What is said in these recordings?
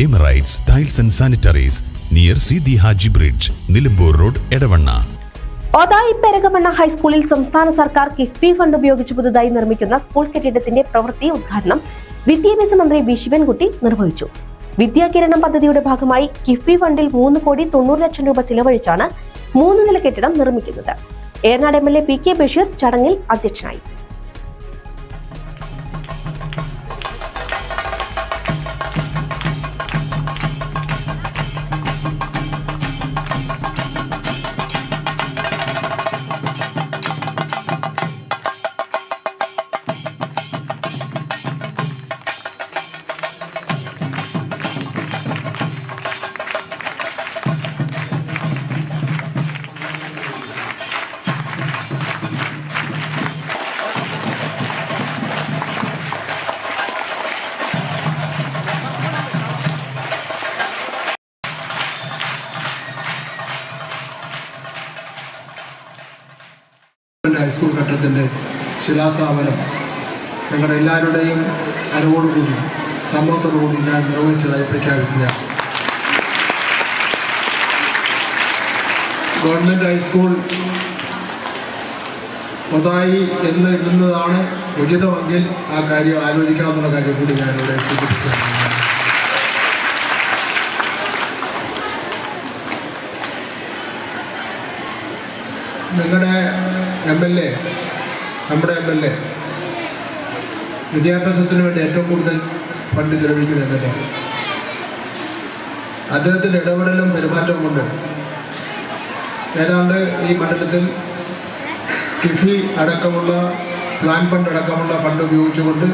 Emirates tiles and sanitaries near Sidi Haji bridge Nilambur road Edavanna Othayi Perakamanna ഹൈസ്കൂളിൽ സംസ്ഥാന സർക്കാർ KIIFB fund ഉപയോഗിച്ച് പുതുതായി നിർമ്മിക്കുന്ന സ്കൂൾ കെട്ടിടത്തിന്റെ പ്രവൃത്തി ഉദ്ഘാടനം വിദ്യാഭ്യാസ മന്ത്രി വി. ശിവൻകുട്ടി നിർവഹിച്ചു. വിദ്യാകിരണം പദ്ധതിയുടെ ഭാഗമായി കിഫ്ബി ഫണ്ടിൽ മൂന്ന് കോടി തൊണ്ണൂറ് ലക്ഷം രൂപ ചിലവഴിച്ചാണ് മൂന്ന് നില കെട്ടിടം നിർമ്മിക്കുന്നത്. Eranad M. L. A. P. K. Basheer ചടങ്ങിൽ അധ്യക്ഷനായി. ഹൈസ്കൂൾ ഘട്ടത്തിന്റെ ശിലാസ്ഥാപനം ഞങ്ങളുടെ എല്ലാവരുടെയും അറിവോടുകൂടി സമ്മതത്തോടുകൂടി ഞാൻ നിർവഹിച്ചതായി പ്രഖ്യാപിക്കുക ഗവൺമെന്റ് ഹൈസ്കൂൾ ഒതായി എന്ന് ഇടുന്നതാണ് ഉചിതമെങ്കിൽ ആ കാര്യം ആലോചിക്കാമെന്നുള്ള കാര്യം കൂടി ഞാനിവിടെ സൂചിപ്പിക്കുകയാണ്. നിങ്ങളുടെ എൽ എ നമ്മുടെ എം എൽ എ വിദ്യാഭ്യാസത്തിന് വേണ്ടി ഏറ്റവും കൂടുതൽ ഫണ്ട് ചെലവഴിക്കുന്ന എം എൽ എ. അദ്ദേഹത്തിന്റെ ഇടപെടലും പെരുമാറ്റവും കൊണ്ട് ഏതാണ്ട് ഈ മണ്ഡലത്തിൽ കിഫി അടക്കമുള്ള പ്ലാൻ ഫണ്ട് അടക്കമുള്ള ഫണ്ട് ഉപയോഗിച്ചുകൊണ്ട്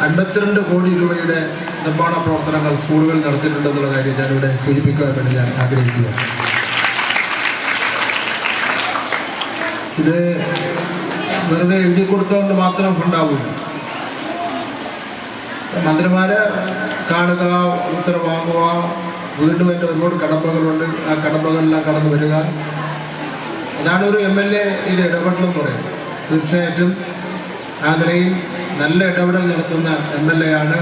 അൻപത്തിരണ്ട് കോടി രൂപയുടെ നിർമ്മാണ പ്രവർത്തനങ്ങൾ സ്കൂളുകൾ നടത്തിയിട്ടുണ്ടെന്നുള്ള കാര്യം ഞാനിവിടെ സൂചിപ്പിക്കുവാൻ വേണ്ടി ഞാൻ ആഗ്രഹിക്കുകയാണ്. ഇത് വെറുതെ എഴുതി കൊടുത്തുകൊണ്ട് മാത്രം ഉണ്ടാവില്ല മന്ത്രിമാരെ കാണുക ഉത്തരവാങ്ങുക വീണ്ടും എന്റെ ഒരുപാട് കടമ്പകളുണ്ട്. ആ കടമ്പകളെല്ലാം കടന്നു വരിക. അതാണ് ഒരു എം എൽ എ ഇതിൽ ഇടപെടലെന്ന് പറയുന്നത്. തീർച്ചയായിട്ടും ആ നിലയിൽ നല്ല ഇടപെടൽ നടത്തുന്ന എം എൽ എ ആണ്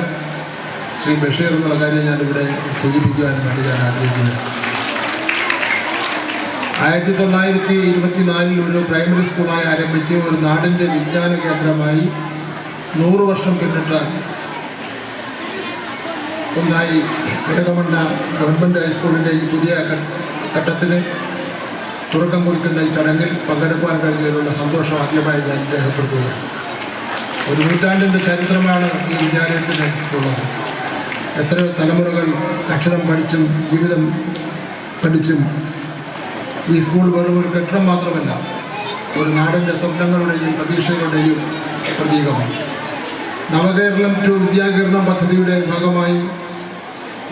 ശ്രീ ബഷീർ എന്നുള്ള കാര്യം ഞാനിവിടെ സൂചിപ്പിക്കുവാൻ വേണ്ടി ഞാൻ ആഗ്രഹിക്കുന്നത് ആയിരത്തി തൊള്ളായിരത്തി ഇരുപത്തിനാലിൽ ഒരു പ്രൈമറി സ്കൂളായി ആരംഭിച്ച് ഒരു നാടിന്റെ വിജ്ഞാന കേന്ദ്രമായി നൂറ് വർഷം പിന്നിട്ട ഒന്നായി ഇടകമണ്ണ ഗവൺമെന്റ് ഹൈസ്കൂളിന്റെ ഈ പുതിയ ഘട്ടത്തിന് തുടക്കം കുറിക്കുന്ന ഈ ചടങ്ങിൽ പങ്കെടുക്കുവാൻ കഴിഞ്ഞതിലുള്ള സന്തോഷം ആദ്യമായി ഞാൻ രേഖപ്പെടുത്തുകയാണ്. ഒരു നൂറ്റാണ്ടിന്റെ ചരിത്രമാണ് ഈ വിദ്യാലയത്തിന് ഉള്ളത്. എത്രയോ തലമുറകൾ അക്ഷരം പഠിച്ചും ജീവിതം പഠിച്ചും ഈ സ്കൂൾ വെറും ഒരു കെട്ടിടം മാത്രമല്ല ഒരു നാടിന്റെ സ്വപ്നങ്ങളുടെയും പ്രതീക്ഷകളുടെയും പ്രതീകമാണ്. നവകേരളം ടു വിദ്യാകരണം പദ്ധതിയുടെ ഭാഗമായി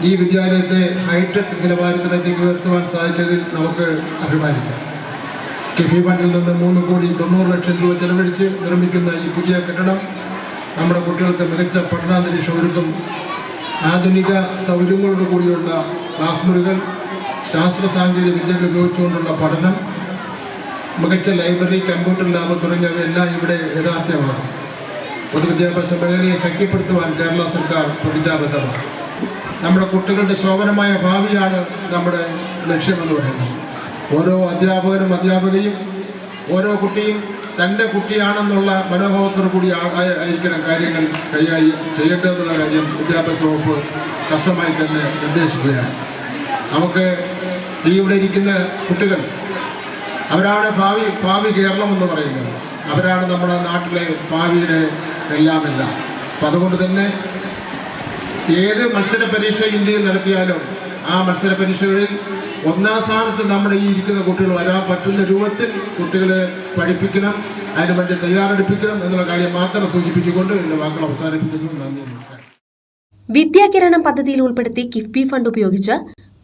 ഈ വിദ്യാലയത്തെ ഹൈടെക് നിലവാരത്തിലേക്ക് ഉയർത്തുവാൻ സാധിച്ചതിൽ നമുക്ക് അഭിമാനിക്കാം. കിഫി ഫണ്ടിൽ നിന്ന് മൂന്ന് കോടി തൊണ്ണൂറ് ലക്ഷം രൂപ ചെലവഴിച്ച് നിർമ്മിക്കുന്ന ഈ പുതിയ കെട്ടിടം നമ്മുടെ കുട്ടികൾക്ക് മികച്ച പഠനാന്തരീക്ഷം ഒരുക്കും. ആധുനിക സൗകര്യങ്ങളോട് കൂടിയുള്ള ക്ലാസ് മുറികൾ ശാസ്ത്ര സാങ്കേതിക വിദ്യകൾ ഉപയോഗിച്ചുകൊണ്ടുള്ള പഠനം മികച്ച ലൈബ്രറി കമ്പ്യൂട്ടർ ലാബ് തുടങ്ങിയവയെല്ലാം ഇവിടെ യഥാർത്ഥ്യമാണ്. പൊതുവിദ്യാഭ്യാസ മേഖലയെ ശക്തിപ്പെടുത്തുവാൻ കേരള സർക്കാർ പ്രതിജ്ഞാബദ്ധമാണ്. നമ്മുടെ കുട്ടികളുടെ ശോഭനമായ ഭാവിയാണ് നമ്മുടെ ലക്ഷ്യമെന്ന് പറയുന്നത്. ഓരോ അധ്യാപകനും അധ്യാപകയും ഓരോ കുട്ടിയും തന്റെ കുട്ടിയാണെന്നുള്ള മനോഭാവത്തോടു കൂടി ആയിരിക്കണം കാര്യങ്ങൾ കൈകാര്യം ചെയ്യേണ്ടതെന്നുള്ള കാര്യം വിദ്യാഭ്യാസ വകുപ്പ് കർശനമായി തന്നെ നിർദ്ദേശിക്കുകയാണ്. നമുക്ക് ഈ ഇവിടെ ഇരിക്കുന്ന കുട്ടികൾ അവരാണ് ഭാവി ഭാവി കേരളം എന്ന് പറയുന്നത്. അവരാണ് നമ്മുടെ നാട്ടിലെ ഭാവിയുടെ എല്ലാം അപ്പം അതുകൊണ്ട് തന്നെ ഏത് മത്സര പരീക്ഷ ഇന്ത്യയിൽ നടത്തിയാലും ആ മത്സര പരീക്ഷകളിൽ ഒന്നാം സ്ഥാനത്ത് നമ്മുടെ ഈ ഇരിക്കുന്ന കുട്ടികൾ വരാൻ പറ്റുന്ന രൂപത്തിൽ കുട്ടികളെ പഠിപ്പിക്കണം അതിനുവേണ്ടി തയ്യാറെടുപ്പിക്കണം എന്നുള്ള കാര്യം മാത്രം സൂചിപ്പിച്ചുകൊണ്ട് എന്റെ വാക്കുകൾ അവസാനിപ്പിക്കുന്നു. നന്ദി വിദ്യാകിരണം പദ്ധതിയിൽ ഉൾപ്പെടുത്തി കിഫ്ബി ഫണ്ട് ഉപയോഗിച്ച്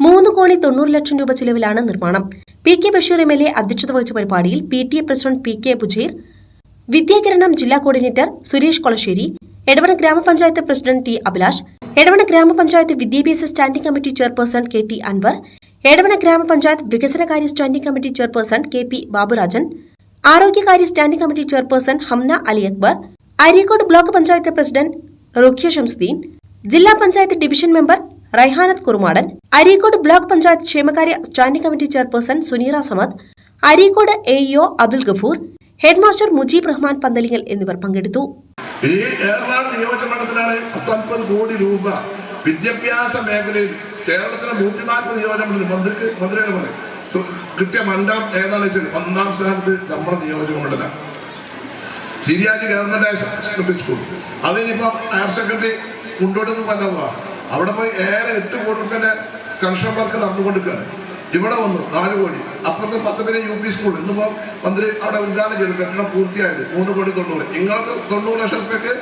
മൂന്ന് കോടി തൊണ്ണൂറ് ലക്ഷം രൂപ ചിലവിലാണ് നിർമ്മാണം. P K Basheer M L A അധ്യക്ഷത വഹിച്ച പരിപാടിയിൽ P T A president P K Bujeer Vidyakiranam ജില്ലാ കോർഡിനേറ്റർ സുരേഷ് കൊളശ്ശേരി എടവണ ഗ്രാമപഞ്ചായത്ത് പ്രസിഡന്റ് ടി അഭിലാഷ് എടവണ ഗ്രാമപഞ്ചായത്ത് വിദ്യാഭ്യാസ standing committee chairperson K T Anwar Edavanna ഗ്രാമപഞ്ചായത്ത് വികസനകാര്യ standing committee chairperson K P Baburajan ആരോഗ്യകാര്യ standing committee chairperson Hamna Ali Akbar Areekode block panchayat president Rukhiya Shamsuddin ജില്ലാ panchayat division member Raihanath Kurumadan Areekode block panchayat ക്ഷേമകാര്യ standing committee chairperson Suneera Samad Areekode A EO Abdul Gafoor head master Mujeeb Rahman Panthalingal എന്നിവർ പങ്കെടുത്തു. ഈ ഏറനാട് നിയോജകമണ്ഡലത്തിലാണ് പത്തൊൻപത് കോടി രൂപ വിദ്യാഭ്യാസ മേഖലയിൽ കേരളത്തിലെ നൂറ്റി നാൽപ്പത് നിയോജകമണ്ഡലം മന്ത്രിക്ക് മന്ത്രിയുടെ സു- കിട്ടിയ മണ്ഡലം ഏതാണെന്ന് വെച്ചാൽ ഒന്നാം സ്ഥാനത്ത് നമ്മുടെ നിയോജകമണ്ഡലം സിരിയാജ് ഗവൺമെന്റ് ഹയർ സെക്കൻഡറി സ്കൂൾ അതിനിപ്പോ ഹയർ സെക്കൻഡറി മുന്നോട്ടൊന്നും പറഞ്ഞതാ അവിടെ പോയി ഏറെ എട്ട് കോടി രൂപ കൺസ്ട്രക്ഷൻ വർക്ക് നടന്നുകൊണ്ടിരിക്കുകയാണ്. ഇവിടെ വന്നു നാല് കോടി. അപ്പുറത്ത് പേര് യു പി സ്കൂൾ ഇന്നിപ്പോ മന്ത്രി അവിടെ ഉദ്ഘാടനം ചെയ്തു. കെട്ടിടം പൂർത്തിയായത് മൂന്ന് കോടി തൊണ്ണൂറ്. നിങ്ങൾക്ക് തൊണ്ണൂറ് ലക്ഷം രൂപയ്ക്ക്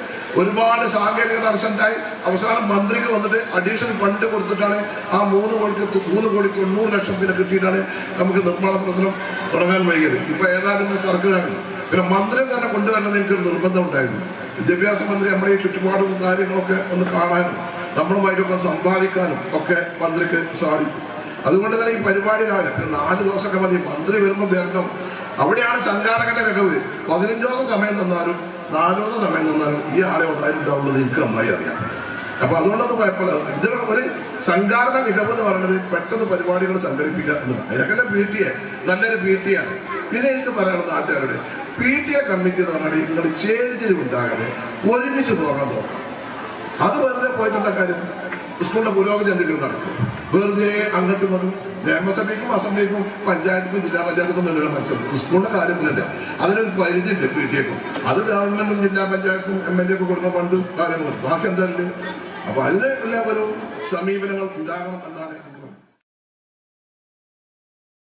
ഒരുപാട് സാങ്കേതിക തടസ്സമുണ്ടായി. അവസാനം മന്ത്രിക്ക് വന്നിട്ട് അഡീഷണൽ ഫണ്ട് കൊടുത്തിട്ടാണ് ആ മൂന്ന് കോടിക്ക് മൂന്ന് കോടി തൊണ്ണൂറ് ലക്ഷം പിന്നെ കിട്ടിയിട്ടാണ് നമുക്ക് നിർമ്മാണ പ്രവർത്തനം തുടങ്ങാൻ വൈകിയത്. ഇപ്പൊ ഏതായാലും തർക്കമാണ് പിന്നെ മന്ത്രി തന്നെ കൊണ്ടുവരണമെന്ന് എനിക്കൊരു നിർബന്ധം ഉണ്ടായിരുന്നു. വിദ്യാഭ്യാസ മന്ത്രി നമ്മുടെ ഈ ചുറ്റുപാടും കാര്യങ്ങളൊക്കെ ഒന്ന് കാണാനും നമ്മളുമായിട്ടൊക്കെ സമ്പാദിക്കാനും ഒക്കെ മന്ത്രിക്ക് സാധിക്കും. അതുകൊണ്ട് തന്നെ ഈ പരിപാടി രാവിലെ പിന്നെ നാല് ദിവസമൊക്കെ മതി. മന്ത്രി വരുമ്പോൾ വരണം അവിടെയാണ് സംഘാടകന്റെ കിടവ് പതിനഞ്ച് ദിവസം സമയം തന്നാലും നാല് ദിവസം സമയം തന്നാലും ഈ ആളെ ഉണ്ടായിട്ടുണ്ടാവുള്ളത് എനിക്ക് നന്നായി അറിയാം. അപ്പൊ അതുകൊണ്ടൊന്നും കുഴപ്പമില്ല. ഇതിന് ഒരു സംഘാടന മികവ് എന്ന് പറയുന്നത് പെട്ടെന്ന് പരിപാടികൾ സംഘടിപ്പിക്കുക എന്നതാണ്. ഇതൊക്കെ പി ടി എ. നല്ലൊരു പി ടി ആണ്. പിന്നെ എനിക്ക് പറയാനുള്ളത് നാട്ടുകാരുടെ പി ടി എ കമ്മിറ്റി എന്ന് പറഞ്ഞാൽ നിങ്ങൾ ചേരിതിരിവുണ്ടാകാതെ ഒരുമിച്ച് പോകാൻ നോക്കണം. അത് വെറുതെ പോയിട്ടുള്ള കാര്യം. സ്കൂളിന്റെ പുരോഗതി എന്തെങ്കിലും നടക്കും. വെറുതെ അങ്ങോട്ടും ഇങ്ങോട്ടും നിയമസഭയ്ക്കും അസംബ്ലിക്കും പഞ്ചായത്തിനും ജില്ലാ പഞ്ചായത്തിനും തന്നെയുള്ള മത്സരം. സ്കൂളിന്റെ കാര്യത്തിലല്ല. അതിനൊരു പരിധിയുണ്ട് പി ടി എക്കും അത് ഗവൺമെന്റും ജില്ലാ പഞ്ചായത്തും എം എൽ എ ഒക്കെ കൊടുക്കുന്ന ഫണ്ട് കാര്യങ്ങളും. ബാക്കി എന്താ? അപ്പൊ അതിന് എല്ലാവരും സമീപനങ്ങൾ ഉണ്ടാകണം എന്നാണ്